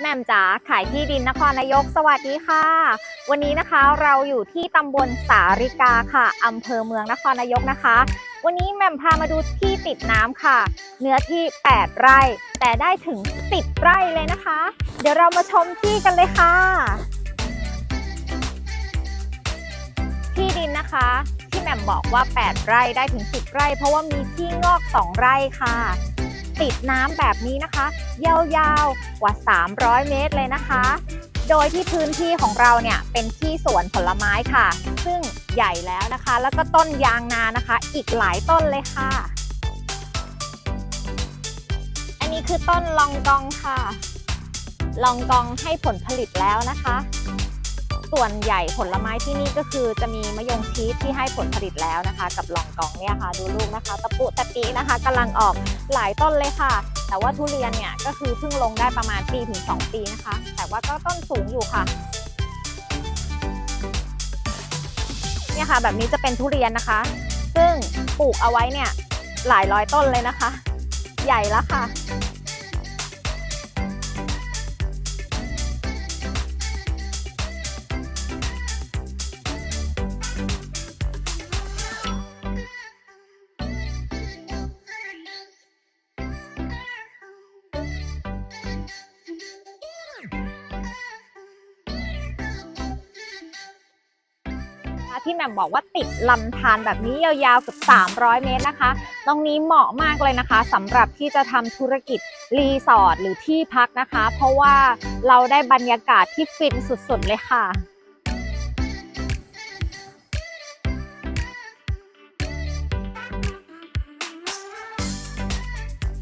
แหม่มจ๋าขายที่ดินนครนายกสวัสดีค่ะ วันนี้นะคะเราอยู่ที่ตำบลสาริกาค่ะอำเภอเมืองนครนายกนะคะ วันนี้แหม่มพามาดูที่ติดน้ำค่ะ เนื้อที่ 8 ไร่ แต่ได้ถึง 10 ไร่เลยนะคะ เดี๋ยวเรามาชมที่กันเลยค่ะ ที่ดินนะคะ ที่แหม่มบอกว่า 8 ไร่ได้ถึง 10 ไร่ เพราะว่ามีที่งอก 2 ไร่ค่ะ ติดน้ำแบบนี้นะคะ ยาวๆ กว่า 300 เมตรเลยนะคะ โดยที่พื้นที่ของเราเนี่ยเป็นที่สวนผลไม้ค่ะ ซึ่งใหญ่แล้วนะคะ แล้วก็ต้นยางนานะคะ อีกหลายต้นเลยค่ะ อันนี้คือต้นลองกองค่ะ ลองกองให้ผลผลิตแล้วนะคะ ส่วนใหญ่ผลไม้ที่นี่ก็คือจะมีมะยงชีสที่ให้ผลผลิตแล้วนะคะ กับหลองกองเนี่ยค่ะดูลูกนะคะ ตะปุตะปีนะคะกำลังออกหลายต้นเลยค่ะ แต่ว่าทุเรียนเนี่ยก็คือเพิ่งลงได้ประมาณปีถึง 2 ปีนะคะ แต่ว่าก็ต้นสูงอยู่ค่ะเนี่ยค่ะแบบนี้จะเป็นทุเรียนนะคะ ซึ่งปลูกเอาไว้เนี่ยหลายร้อยต้นเลยนะคะ ใหญ่แล้วค่ะ ที่แหม่มบอกว่าติดลำธารแบบนี้ยาวๆเกือบ300 เมตรนะคะ ตรงนี้เหมาะมากเลยนะคะสำหรับที่จะทำธุรกิจรีสอร์ทหรือที่พักนะคะ เพราะว่าเราได้บรรยากาศที่ฟินสุดๆเลยค่ะ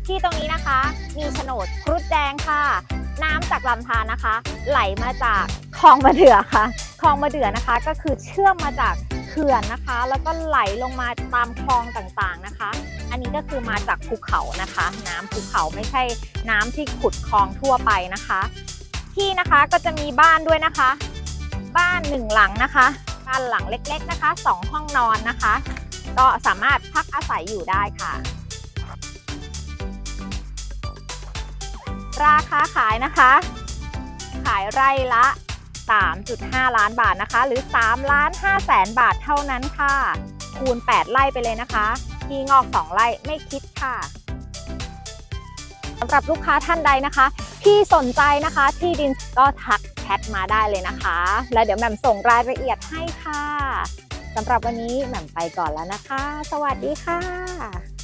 ที่ตรงนี้นะคะมีโฉนดครุฑแดงค่ะ น้ำจากลำธารนะคะ ไหลมาจากคลองมะเดื่อค่ะ คลองมะเดื่อนะคะ ก็คือเชื่อมมาจากเขื่อนนะคะ แล้วก็ไหลลงมาตามคลองต่างๆนะคะ อันนี้ก็คือมาจากภูเขานะคะ น้ำภูเขาไม่ใช่น้ำที่ขุดคลองทั่วไปนะคะ ที่นะคะก็จะมีบ้านด้วยนะคะ บ้านหนึ่งหลังนะคะ บ้านหลังเล็กๆนะคะสองห้องนอนนะคะ ก็สามารถพักอาศัยอยู่ได้ค่ะราคาขายนะคะ ขายไร่ละ 3.5 ล้านบาทนะคะ หรือ3ล้าน5แสนบาทเท่านั้นค่ะ คูณ 8 ไร่ไปเลยนะคะที่งอก 2 ไร่ไม่คิดค่ะสำหรับลูกค้าท่านใดนะคะ ที่สนใจนะคะที่ดินก็ทักแชทมาได้เลยนะคะ แล้วเดี๋ยวแหม่มส่งรายละเอียดให้ค่ะสำหรับวันนี้แหม่มไปก่อนแล้วนะคะ สวัสดีค่ะ